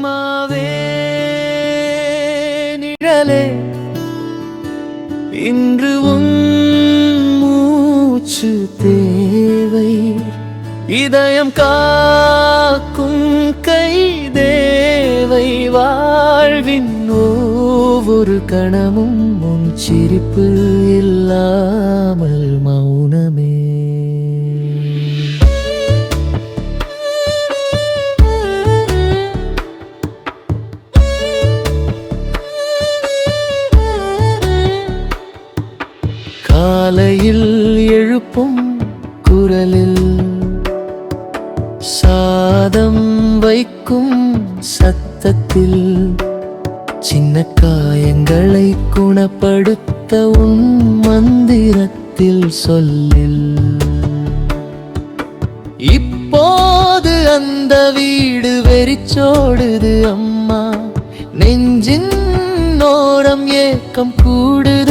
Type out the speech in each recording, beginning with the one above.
அம்மாவே நிழலே இன்று உன் மூச்சு தேவை. இதயம் காக்கும் கை தேவை. வாழ்வின் ஒவ்வொரு கணமும் உன் சிரிப்பு இல்லாமல் மௌ சத்தத்தில் சின்ன காயங்களை குணப்படுத்த உன் மந்திரத்தில் சொல்லில். இப்போது அந்த வீடு வெறிச்சோடுது அம்மா. நெஞ்சின் ஓரம் ஏக்கம் கூடுது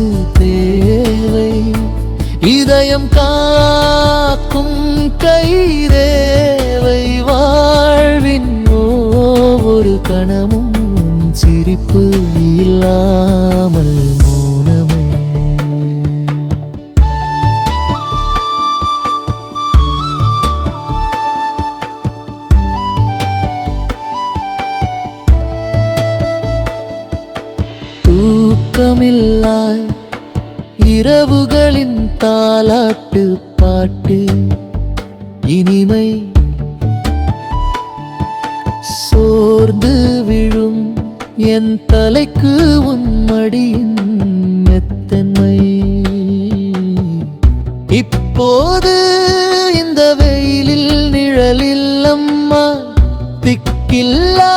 மூச்சு தேவை. இதயம் காக்கும் கை தேவை வாழ்வின் ஒவ்வொரு கணமும் சிரிப்பு இல்லாமல் மௌனமே. தூக்கமில்லாய் இரவுகளின் தாலாட்டு பாட்டு. இனிமை சோர்ந்து விழும் என் தலைக்கு உன் மடியின் மெத்தன்மை. இப்போது இந்த வெயிலில் நிழலில் அம்மா திக்கில்லா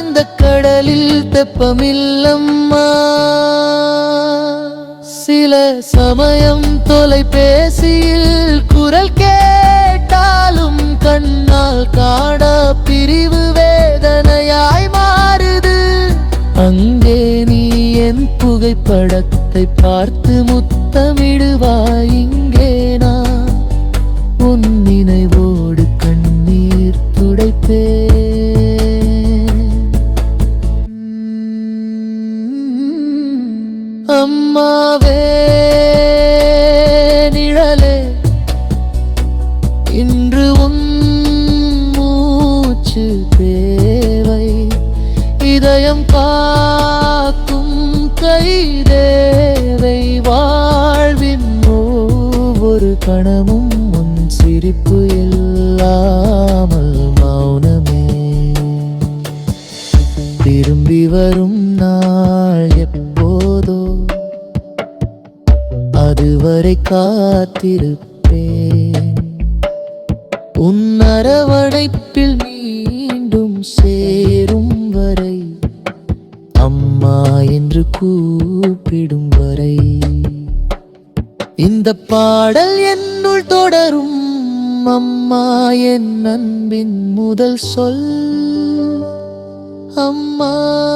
இந்த கடலில் தெப்பமில்லம்மா சில சமயம் தொலைபேசியில் குரல் கேட்டாலும் கண்ணால் காண பிரிவு வேதனையாய் மாறுது. அங்கே நீ என் புகைப்படத்தை பார்த்து முத்தமிடுவாய். நிழலே. இன்று உன் மூச்சு தேவை. இதயம் காக்கும் கை தேவை. வாழ்வின் ஒவ்வொரு கணமும் உன் சிரிப்பு இல்லாமல் மௌனமே. திரும்பி வரும் அதுவரை காத்திருப்பேன். உன் அரவணைப்பில் மீண்டும் சேரும் வரை அம்மா என்று கூப்பிடும் வரை. இந்த பாடல் என்னுள் தொடரும் அம்மா என் அன்பின் முதல் சொல். அம்மா